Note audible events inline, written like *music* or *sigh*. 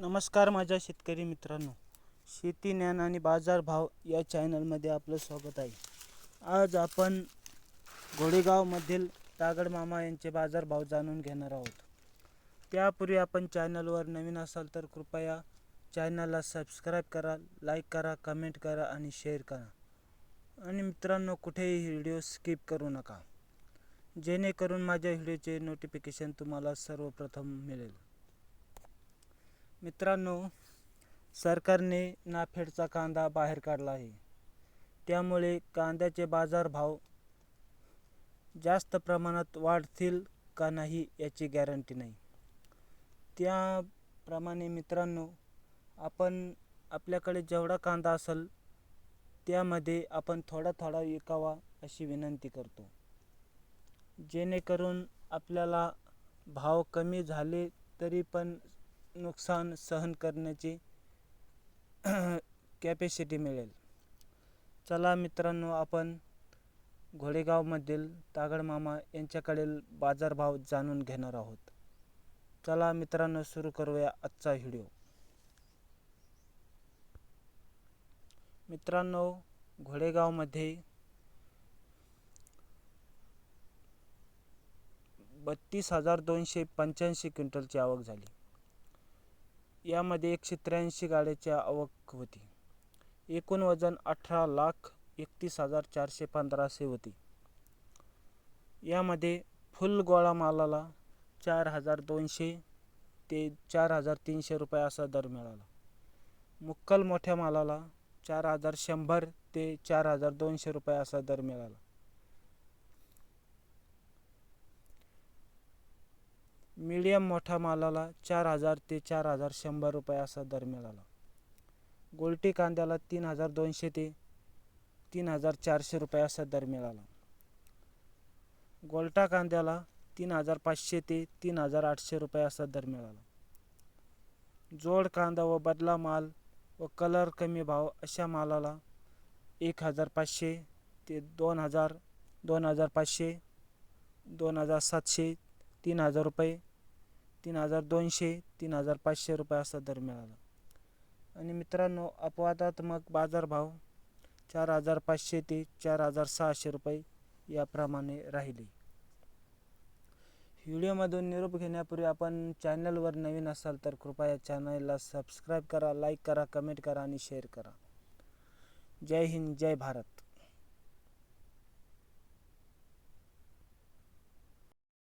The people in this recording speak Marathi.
नमस्कार माझ्या शेतकरी मित्रांनो. शेती ज्ञान आणि बाजारभाव या चॅनलमध्ये आपलं स्वागत आहे. आज आपण घोडेगावमधील तागड मामा यांचे बाजारभाव जाणून घेणार आहोत. त्यापूर्वी आपण चॅनलवर नवीन असाल तर कृपया चॅनलला सबस्क्राईब करा लाईक करा कमेंट करा आणि शेअर करा. आणि मित्रांनो कुठेही व्हिडिओ स्किप करू नका. जेणेकरून माझ्या व्हिडिओचे नोटिफिकेशन तुम्हाला सर्वप्रथम मिळेल. मित्रांनो सरकारने नाफेडचा कांदा बाहेर काढला आहे. त्यामुळे कांद्याचे बाजारभाव जास्त प्रमाणात वाढतील का नाही याची गॅरंटी नाही. त्याप्रमाणे मित्रांनो आपण आपल्याकडे जेवढा कांदा असेल त्यामध्ये आपण थोडा थोडा विकावा अशी विनंती करतो. जेणेकरून आपल्याला भाव कमी झाले तरी पण नुकसान सहन करण्याची *clears throat* कॅपॅसिटी मिळेल. चला मित्रांनो आपण घोडेगावमधील तागड मामा यांच्याकडील बाजारभाव जाणून घेणार आहोत. चला मित्रांनो सुरू करूया आजचा व्हिडिओ. मित्रांनो घोडेगावमध्ये बत्तीस हजार दोनशे पंच्याऐंशी क्विंटलची आवक झाली. यामध्ये एकशे त्र्याऐंशी गाड्याची आवक होती. एकूण वजन अठरा लाख एकतीस हजार चारशे पंधराशे होती. यामध्ये फुल गोळा मालाला चार हजार दोनशे ते चार हजार तीनशे रुपये असा दर मिळाला. मुक्कल मोठ्या मालाला चार हजार शंभर ते चार हजार दोनशे रुपये असा दर मिळाला. मीडियम मोठ्या मालाला चार हजार ते चार हजार शंभर रुपये असा दर मिळाला. गोलटी कांद्याला तीन हजार दोनशे ते तीन हजार चारशे रुपये असा दर मिळाला. गोलटा कांद्याला तीन हजार पाचशे ते तीन हजार आठशे रुपये असा दर मिळाला. जोड कांदा व बदला माल व कलर कमी भाव अशा मालाला एक हजार पाचशे ते दोन हजार दोन हजार पाचशे दोन हजार सातशे तीन हजार रुपये तीन हजार दोनशे तीन हजार पाचशे रुपये असा दर मिळाला. आणि मित्रांनो अपवादात्मक बाजारभाव चार हजार पाचशे ते चार हजार सहाशे रुपये याप्रमाणे राहिले. व्हिडिओमधून निरोप घेण्यापूर्वी आपण चॅनलवर नवीन असाल तर कृपया चॅनलला सबस्क्राईब करा लाईक करा कमेंट करा आणि शेअर करा. जय हिंद जय भारत.